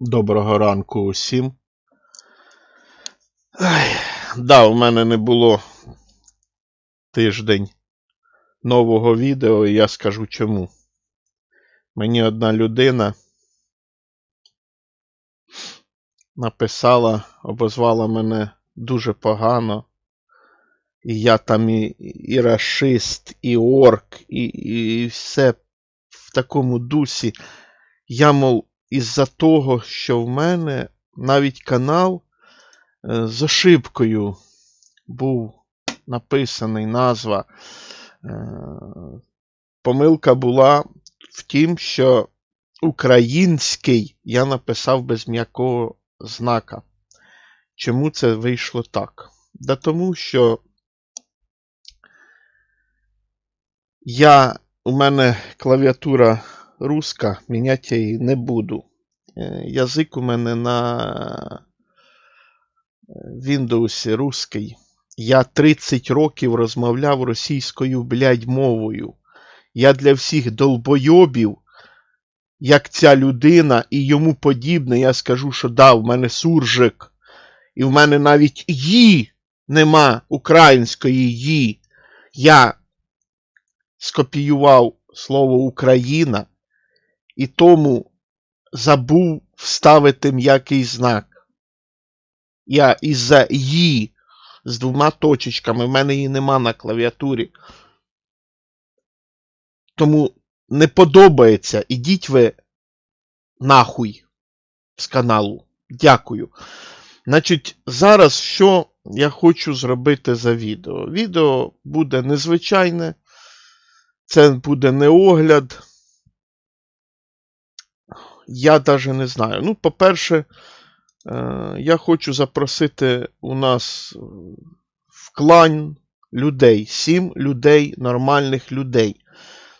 Доброго ранку усім. Ай, да, у мене не було тиждень нового відео, і я скажу чому. Мені одна людина написала, обозвала мене дуже погано. І я там і, і рашист, і орк, і, і все в такому дусі. Я, мов, із-за того, що в мене навіть канал е, з ошибкою був написаний назва. Е, Помилка була в тім, що український я написав без м'якого знака. Чому це вийшло так? Да тому що я, у мене клавіатура руска, міняти її не буду. Е, Язик у мене на е, Windows руський. Я 30 років розмовляв російською, блядь, мовою. Я для всіх долбойобів, як ця людина і йому подібне, я скажу, що да, в мене суржик. І в мене навіть «ї» нема української «ї». Я скопіював слово Україна і тому забув вставити м'який знак. Я із-за «ї» з двома точечками, в мене її нема на клавіатурі. Тому не подобається. Ідіть ви нахуй з каналу. Дякую. Значить, зараз що я хочу зробити за відео? Відео буде незвичайне. Це буде не огляд. Я навіть не знаю. Ну, по-перше, е, я хочу запросити у нас е, в клан людей, сім людей, нормальних людей,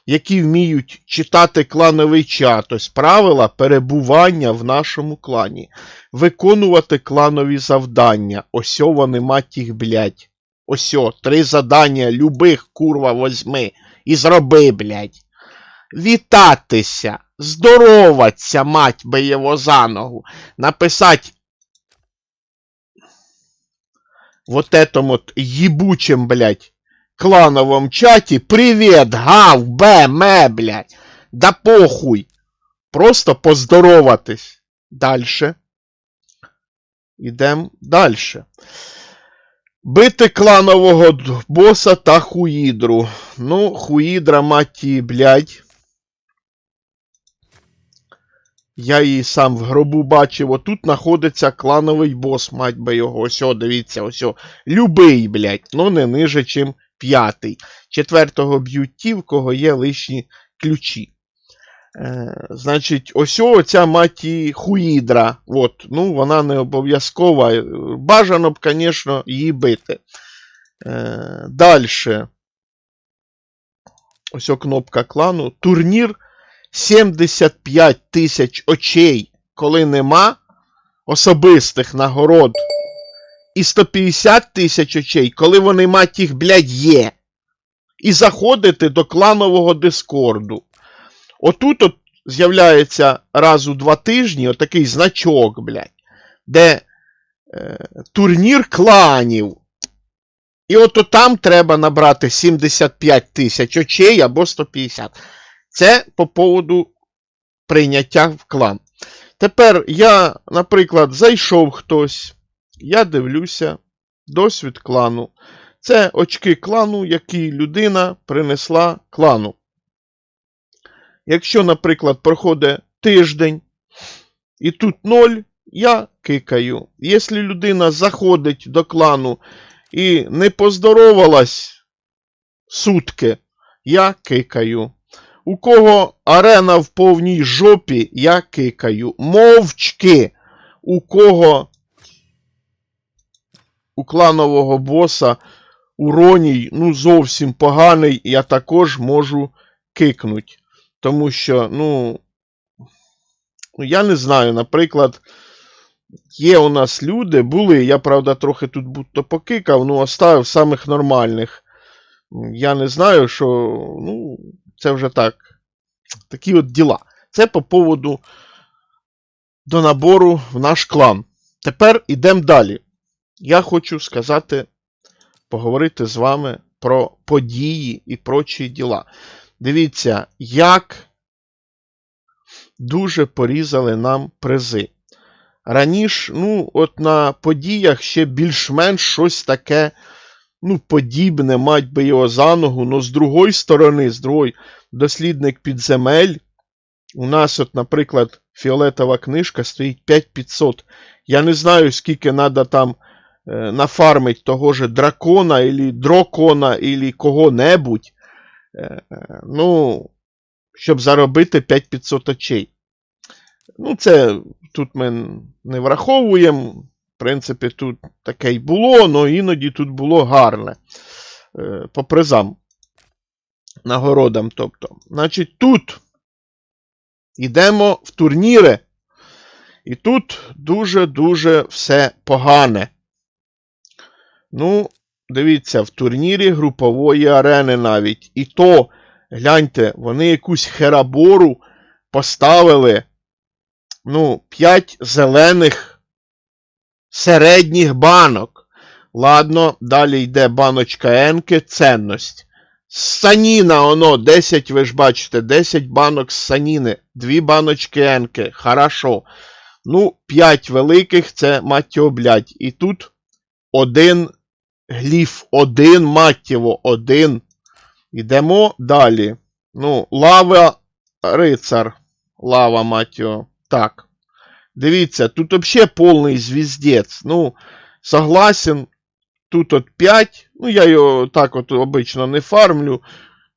які вміють читати клановий чат, ось правила перебування в нашому клані, виконувати кланові завдання. Осьо вони мать їх, блядь. Осьо, три задання любих, курва, возьми і зроби, блядь. Вітатися, здороваться, мать би його за ногу, написать вот этом вот ебучем, блядь, клановом чаті «Привет, гав, бе, ме, блядь». Да похуй. Просто поздороватись. Дальше. Ідем дальше. Бити кланового боса та хуїдру. Ну, хуїдра, мать її, блядь. Я її сам в гробу бачив. Отут знаходиться клановий бос, мать би його. Ось, о, дивіться, ось. Любий, блядь. Ну, не ниже, чим п'ятий. Четвертого б'ють ті, в кого є лишні ключі. Е, значить, ось о, ця мать її хуїдра. От, ну, вона не обов'язкова. Бажано б, звісно, її бити. Е, Дальше. Ось о кнопка клану. Турнір 75 тисяч очей, коли нема особистих нагород. І 150 тисяч очей, коли вони, мать їх, блядь, є. І заходити до кланового дискорду. Отут от з'являється раз у два тижні отакий значок, блядь, де е, турнір кланів. І от там треба набрати 75 тисяч очей або 150. Це по поводу прийняття в клан. Тепер я, наприклад, зайшов хтось, я дивлюся, досвід клану. Це очки клану, які людина принесла клану. Якщо, наприклад, проходить тиждень і тут 0, я кикаю. Якщо людина заходить до клану і не поздоровалась сутки, я кикаю. У кого арена в повній жопі, я кикаю. Мовчки. У кого у кланового боса уроній, ну, зовсім поганий, я також можу кикнуть. Тому що, ну, ну, я не знаю, наприклад, є у нас люди, були, я, правда, трохи тут будто покикав, ну, оставив самих нормальних. Я не знаю, що, ну, це вже так. Такі от діла. Це по поводу до набору в наш клан. Тепер ідемо далі. Я хочу сказати, поговорити з вами про події і прочі діла. Дивіться, як дуже порізали нам призи. Раніше, ну, от на подіях ще більш-менш щось таке, ну, подібне, мать би його за ногу, но з другої сторони, з другої, дослідник підземель. У нас, от, наприклад, фіолетова книжка стоїть 5500. Я не знаю, скільки треба там е, нафармить того же дракона, или дрокона, или кого-небудь. Е, ну, щоб заробити 5500 очей. Ну, це тут ми не враховуємо. Принципі, тут таке й було, але іноді тут було гарне. Е, по призам. Нагородам, тобто. Значить, тут йдемо в турніри. І тут дуже-дуже все погане. Ну, дивіться, в турнірі групової арени навіть. І то, гляньте, вони якусь херабору поставили. Ну, 5 зелених середніх банок. Ладно, далі йде баночка Енки, ценність. Саніна, оно, 10, ви ж бачите, 10 банок з саніни, 2 баночки Енки, хорошо. Ну, 5 великих це маттєво, блядь. І тут один гліф, один маттєво, один. Йдемо далі. Ну, лава рицар. Лава, маттєво. Так. Дивіться, тут взагалі повний звіздець. Ну, согласен, тут от 5. Ну, я його так от обично не фармлю.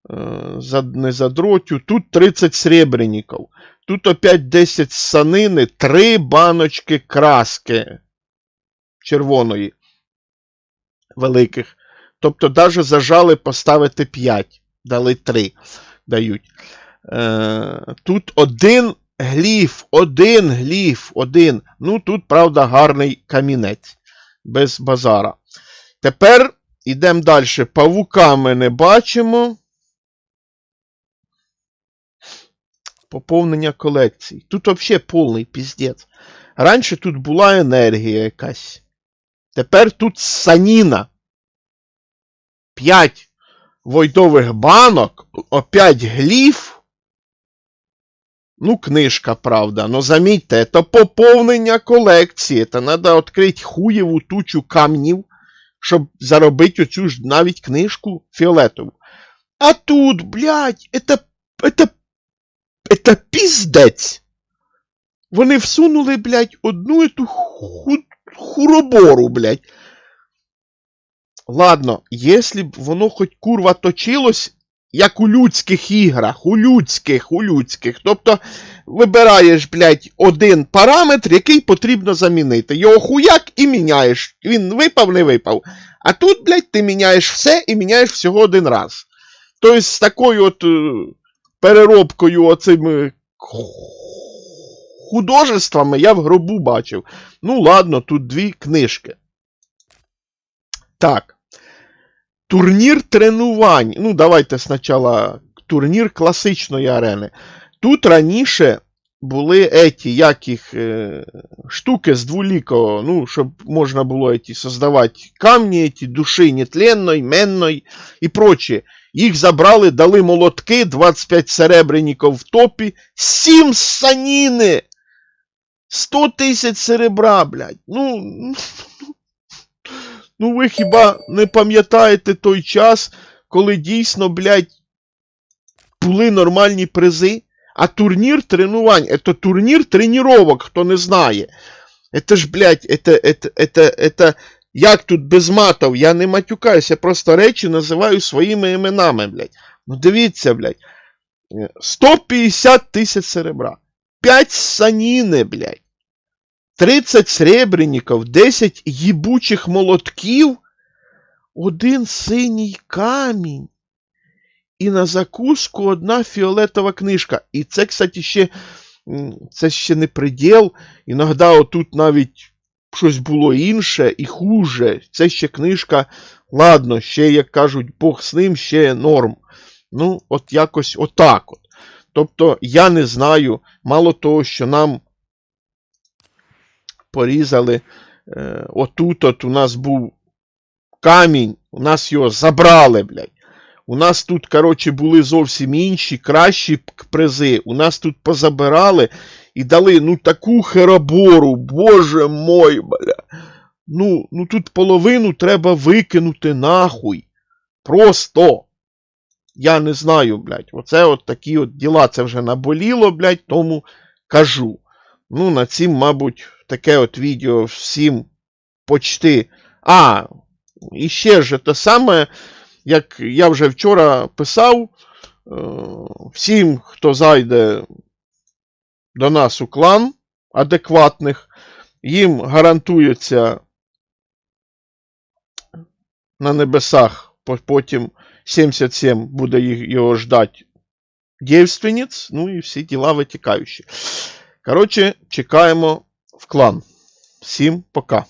е, Не задротю. Тут 30 сребреників. Тут опять 10 санини, 3 баночки краски червоної. Великих. Тобто, навіть зажали поставити 5. Дали 3. Дають. Е, тут один гліф, один гліф, один. Ну, тут, правда, гарний камінець. Без базара. Тепер йдемо далі. Павука ми не бачимо. Поповнення колекцій. Тут взагалі повний піздець. Раніше тут була енергія якась. Тепер тут саніна. 5 войдових банок, опять гліф. Ну, книжка, правда. Но замітьте, це поповнення колекції. Це треба відкрити хуєву тучу камнів, щоб заробити оцю ж навіть книжку фіолетову. А тут, блядь, это, это, это піздець. Вони всунули, блядь, одну эту ху, хуробору, блядь. Ладно, якщо б воно хоч курва точилось, як у людських іграх, у людських, у людських. Тобто, вибираєш, блядь, один параметр, який потрібно замінити. Його хуяк і міняєш. Він випав, не випав. А тут, блядь, ти міняєш все і міняєш всього один раз. Тобто, з такою от е, переробкою оцими художествами я в гробу бачив. Ну, ладно, тут дві книжки. Так. Турнір тренувань. Ну, давайте спочатку турнір класичної арени. Тут раніше були еті, як їх, е, штуки з двулікого, ну, щоб можна було еті, создавати камні, еті, душі нетленної, менної і прочі. Їх забрали, дали молотки, 25 серебряників в топі, 7 саніни! 100 тисяч серебра, блядь. Ну, ну ви хіба не пам'ятаєте той час, коли дійсно, блядь, були нормальні призи? А турнір тренувань, это турнір тренировок, хто не знає. Это ж, блядь, это, это, это, это, як тут без матов, я не матюкаюся, я просто речі називаю своїми іменами, блядь. Ну дивіться, блядь. 150 тисяч серебра. 5 саніни, блядь. 30 сребреників, 10 їбучих молотків, один синій камінь. І на закуску одна фіолетова книжка. І це, кстати, ще, це ще не приділ. Іноді отут навіть щось було інше і хуже. Це ще книжка. Ладно, ще, як кажуть, Бог з ним, ще норм. Ну, от якось отак от. Тобто, я не знаю, мало того, що нам порізали. Е, отут от у нас був камінь, у нас його забрали, блядь. У нас тут, коротше, були зовсім інші, кращі призи. У нас тут позабирали і дали ну таку херобору, боже мой, бля. Ну, ну тут половину треба викинути нахуй. Просто. Я не знаю, блядь. Оце от такі от діла. Це вже наболіло, блядь, тому кажу. Ну, на цим, мабуть, таке от відео всім почти. А, і ще ж те саме, як я вже вчора писав, е, всім, хто зайде до нас у клан адекватних, їм гарантується на небесах, по- потім 77 буде його ждать дівственниць, ну і всі діла витікаючі. Коротше, чекаємо в клан. Всім пока.